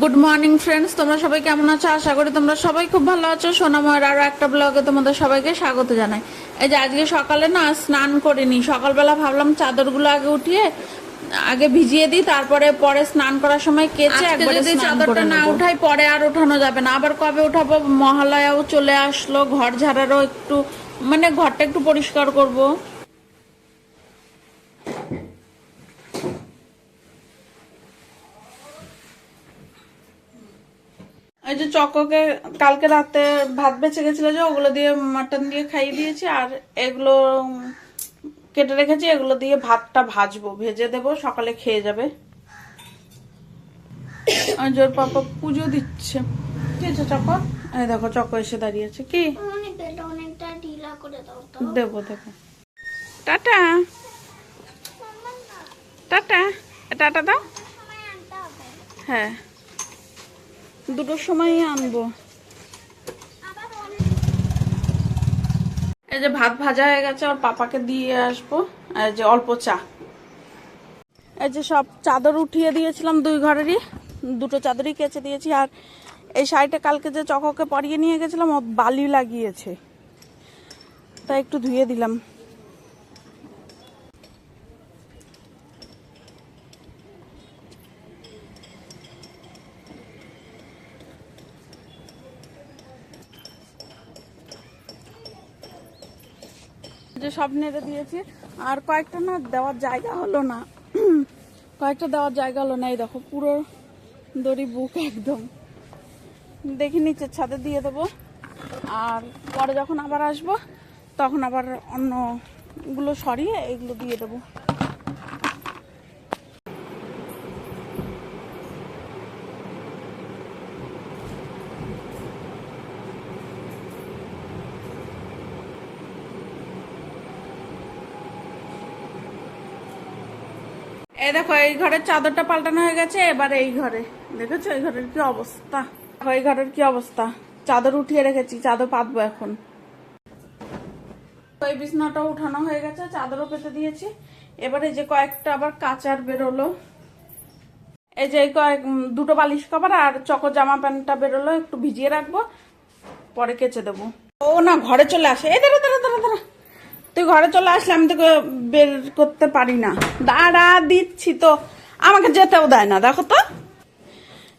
Good morning friends তোমরা সবাই কেমন আছো? আশা করি তোমরা সবাই খুব ভালো আছো। সোনাময়ের আরও একটা ব্লগে তোমাদের সবাইকে স্বাগত জানাই। এই যে আজকে সকালে না স্নান করিনি। সকালবেলা ভাবলাম চাদরগুলো আগে উঠিয়ে আগে ভিজিয়ে দিই তারপরে পরে স্নান করার সময় কেচে একবারে যদি চাদরটা না উঠাই পরে আর ওঠানো যাবে না। আবার কবে উঠাবো? মহালয়াও চলে আসলো ঘর ঝাড়ারও একটু মানে ঘরটা একটু পরিষ্কার করব। এই যে চককে কালকে রাতে ভাত বেঁচে গেছিল যে ওগুলো দিয়ে মাটন দিয়ে খাইয়ে দিয়েছি আর এগুলো কেটে রেখেছি এগুলো দিয়ে ভাতটা ভাজবো ভেজে দেবো সকালে খেয়ে যাবে। জোর পাপা পুজো দিচ্ছে। কি আছে চক? এই দেখো চক এসে দাঁড়িয়েছে কি? দেবো দেবো। টাটা। টাটা। টাটা দাও। হ্যাঁ। দুটোর সময়ই আনব। এই যে ভাত ভাজা হয়ে গেছে আর পাপাকে দিয়ে আসব। আর এই যে অল্প চা। এই যে সব চাদর উঠিয়ে দিয়েছিলাম দুই ঘরেরই দুটো চাদরই কেচে দিয়েছি। আর এই শাড়িটা কালকে যে চককে পরিয়ে নিয়ে গেছিলাম ও বালি লাগিয়েছে। তাই একটু ধুয়ে দিলাম। যে সব নেড়ে দিয়েছি। আর কয়েকটা না দেওয়ার জায়গা হলো না। কয়েকটা দেওয়ার জায়গা হলো না, এই দেখো, পুরো দড়ি বুক একদম। দেখি নিচের ছাদে দিয়ে দেবো। আর পরে যখন আবার আসব, তখন আবার অন্যগুলো সরিয়ে এগুলো দিয়ে দেবো। এই দেখো, এই ঘরের চাদরটা পাল্টানো হয়ে গেছে, এবার এই ঘরে। দেখেছ? এই ঘরের কি অবস্থা? এই ঘরের কি অবস্থা? চাদর উঠিয়ে রেখেছি, চাদর পাতবো এখন। এই বিছনাটা উঠানো হয়ে গেছে, চাদরও পেতে দিয়েছি। এবারে যে কয়েকটা আবার কাচার বেরোলো। এই যে কয়েক দুটো বালিশ কভার আর চকো জামা প্যান্টটা বেরোলো, একটু ভিজিয়ে রাখব, পরে কেচে দেবো। ও না, ঘরে চলে আসে। এই দাঁড়া দাঁড়া দাঁড়া দাঁড়া। তুই ঘরে চলে আসলে আমি তোকে বের করতে পারি না। দাঁড়া, দিচ্ছি তো। আমাকে যেতেও দেয় না, দেখো তো।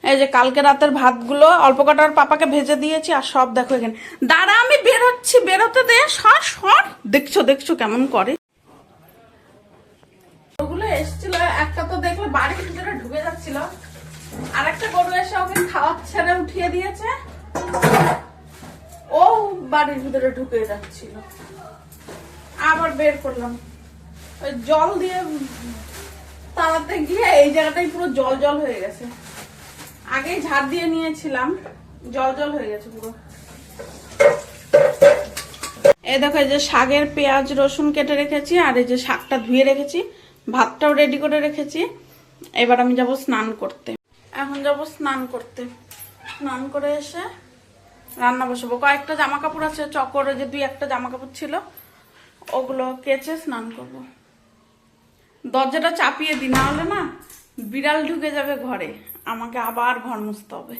এই যে কালকে রাতের ভাতগুলো অল্প কটার পাপাকে ভেজে দিয়েছি, আর সব দেখো এখানে। দাঁড়া, আমি বেরোচ্ছি, বেরোতে দে, সর সর। দেখছ দেখছ কেমন করে। ওগুলো এসেছিল, একটা তো দেখল বাড়ির ভিতরে ঢুকে যাচ্ছিল। আর একটা গরু এসে ওকে খাওয়ার ছেড়ে উঠিয়ে দিয়েছে। ও বাড়ির ভিতরে ঢুকে যাচ্ছিল। আবার বের করলাম। জল দিয়ে তাড়াতে গিয়ে এই জায়গাটাই পুরো জল জল হয়ে গেছে। আগেই ঝাড় দিয়ে নিয়েছিলাম, জল জল হয়ে গেছে পুরো। এই দেখো, এই যে শাকের পেঁয়াজ, রসুন কেটে রেখেছি, আর এই যে শাকটা ধুয়ে রেখেছি, ভাতটাও রেডি করে রেখেছি। এবার আমি যাব স্নান করতে। এখন যাব স্নান করতে। স্নান করে এসে রান্না বসাবো। কয়েকটা জামা কাপড় আছে, চকরে যে দুই একটা জামা কাপড় ছিল। ওগুলো কেচে স্নান করব। দরজাটা চাপিয়ে দিই না হলে না বিড়াল ঢুকে যাবে ঘরে। আমাকে আবার ঘর মুছতে হবে।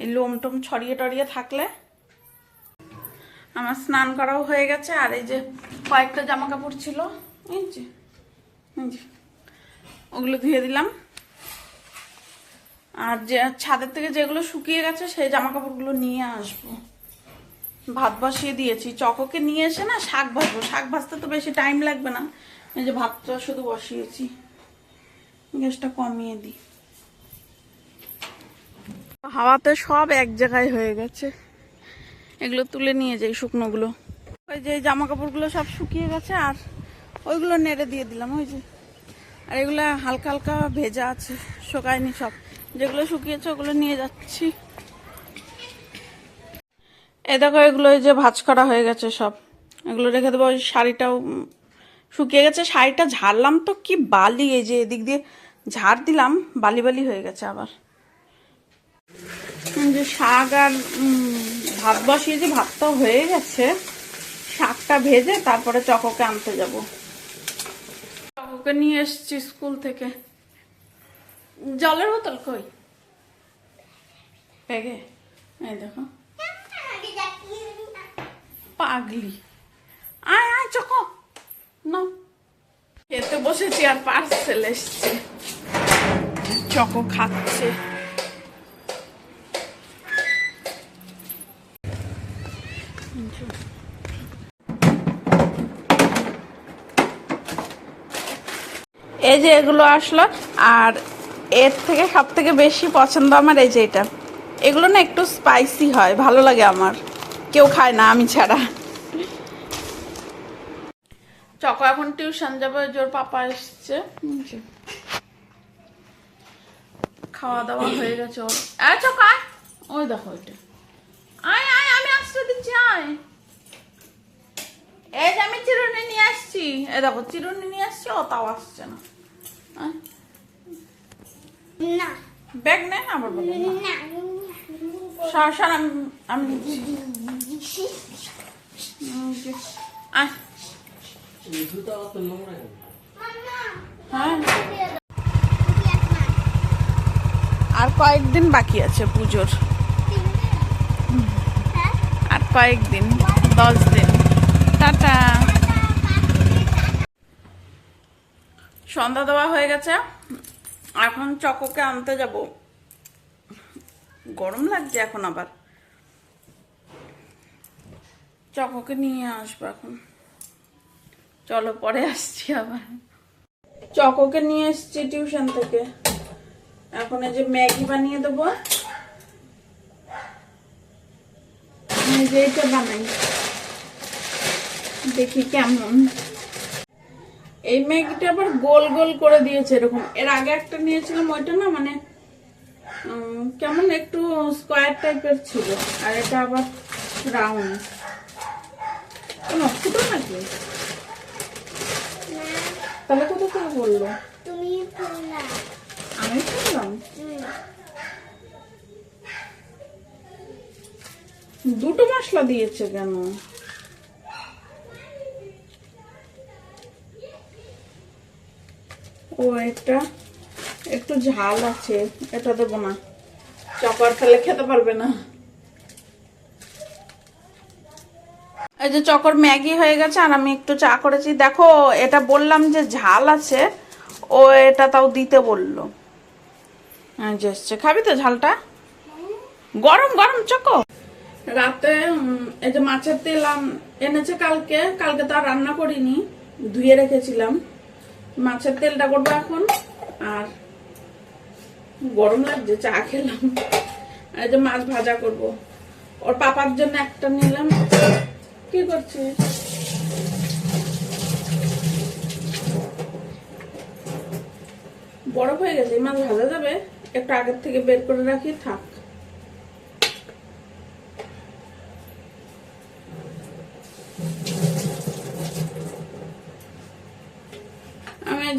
এই লোম টোম ছড়িয়ে টড়িয়ে থাকলে আমার স্নান করাও হয়ে গেছে। আর এই যে কয়েকটা জামা কাপড় ছিল যে ওগুলো ধুয়ে দিলাম। আর যে ছাদের থেকে যেগুলো শুকিয়ে গেছে, সেই জামা কাপড়গুলো নিয়ে আসব। ভাত বসিয়ে দিয়েছি। চককে নিয়ে এসে না শাক ভাজবো। শাক ভাজতে তো বেশি টাইম লাগবে না। এই যে ভাতটা শুধু বসিয়েছি। গ্যাসটা কমিয়ে দিই। হাওয়াতে সব এক জায়গায় হয়ে গেছে। এগুলো তুলে নিয়ে যাই শুকনোগুলো। ওই যে জামা কাপড়গুলো সব শুকিয়ে গেছে আর ওইগুলো নেড়ে দিয়ে দিলাম, ওই যে। আর এগুলো হালকা হালকা ভেজা আছে, শুকায়নি সব। যেগুলো শুকিয়েছে ওগুলো নিয়ে যাচ্ছি। এই দেখো, এগুলো এই যে ভাজ করা হয়ে গেছে সব। এগুলো রেখে দেবো, ওই শাড়িটাও শুকিয়ে গেছে। শাড়িটা ঝাড়লাম তো, কি বালি, এই যে এদিক দিয়ে ঝাড় দিলাম, বালি বালি হয়ে গেছে আবার। যে শাক আর ভাত বসিয়ে যে ভাতটা হয়ে গেছে। শাকটা ভেজে তারপরে চককে আনতে যাব। চককে নিয়ে এসছি স্কুল থেকে। জলের বোতল কই? পেগে। এই দেখো। পাগলি। আয় আয়, চকো। না খেতে বসেছি আর পার্সেল এসছে। চকো খাচ্ছে। এই যে এগুলো আসলো, আর এর থেকে সব থেকে বেশি পছন্দ আমার এই যে এটা। এগুলো না একটু স্পাইসি হয়, ভালো লাগে আমার। কেউ খায় না, আমি ছাড়া। চকো এখন টিউশন যাবে জোর পাপা এসছে। খাওয়া দাওয়া হয়ে গেছে ওর। এই চক আয়। ওই দেখো ওইটা। আয় আয় আমি আসতে দিচ্ছি আয়। এই যে আমি চিরুনি নিয়ে আসছি। এই দেখো চিরুনি নিয়ে আসছি ও তাও আসছে না। আয়, না। ব্যাগ নে আবার বলো না। সর সর আমি আমি আয়। আর কয়েকদিন বাকি আছে পুজোর। আর কয়েকদিন, দশ দিন। টাটা। সন্ধ্যা দেওয়া হয়ে গেছে। এখন চকোকে আনতে যাব। গরম লাগছে এখন আবার। চকোকে নিয়ে আসব এখন। চলো পরে আসছি আবার। চকোকে নিয়ে এসছি টিউশন থেকে। এখন এই যে ম্যাগি বানিয়ে দেবো। যে এটা বানাই। দেখি কেমন। এই ম্যাগিটা আবার গোল গোল করে দিয়েছে এরকম। এর আগে একটা নিয়েছিলাম, ওইটা না মানে কেমন একটু স্কোয়ার টাইপের ছিল। আর এটা আবার রাউন্ড। ছোট নাকি? তাহলে কোথা থেকে বলল? তুমি আমি শুনলাম। দুটো মশলা দিয়েছে কেন? ও এটা একটু ঝাল আছে এটা দেবো না। চকর খেলে খেতে পারবে না। এই যে চকর ম্যাগি হয়ে গেছে আর আমি একটু চা করেছি। দেখো, এটা বললাম যে ঝাল আছে, ও এটা তাও দিতে বলল। খাবি তো ঝালটা? গরম গরম চকো। রাতে এই যে মাছের তেল এনেছে কালকে কালকে তো আর রান্না করিনি, ধুয়ে রেখেছিলাম। মাছের তেলটা করব এখন, আর গরম লাগছে, চা খেলাম। এই যে মাছ ভাজা করব। ওর পাপার জন্য একটা নিলাম। কি করছিস? বরফ হয়ে গেছে, মাছ ভাজা যাবে। একটু আগের থেকে বের করে রাখি, থাক।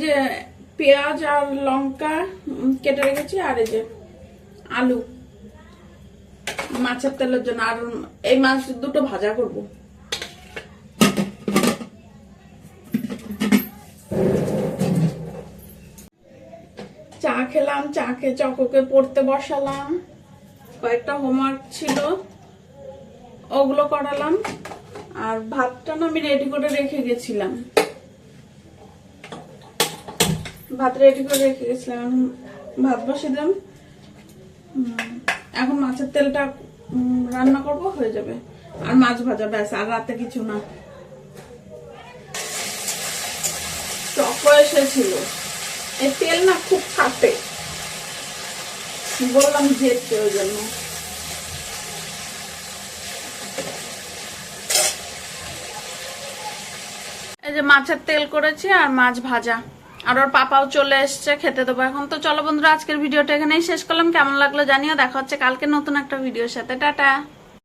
যে পেঁয়াজ আর লঙ্কা কেটে রেখেছি, আর এই যে আলু। মাছের তেলের জন্য, আর এই মাছ দুটো ভাজা করব। চা খেলাম, চা খেয়ে চকোকে পড়তে বসালাম। কয়েকটা হোমওয়ার্ক ছিল, ওগুলো করালাম। আর ভাতটা না আমি রেডি করে রেখে গেছিলাম। ভাত রেডি করে রেখে গেছিলাম ভাত বসিয়ে দিলাম। এখন মাছের তেলটা রান্না করব, হয়ে যাবে। আর মাছ ভাজা, ব্যাস, আর রাতে কিছু না। চকো এসেছিল। এই তেল না খুব ফাটে। বললাম যেতে ওই জন্য। এই যে মাছের তেল করেছি আর মাছ ভাজা। আর ওর পাপাও চলে এসছে, খেতে দেবো এখন। তো চলো বন্ধুরা, আজকের ভিডিওটা এখানেই শেষ করলাম। কেমন লাগল জানিও। দেখা হচ্ছে কালকে নতুন একটা ভিডিওর সাথে। টাটা।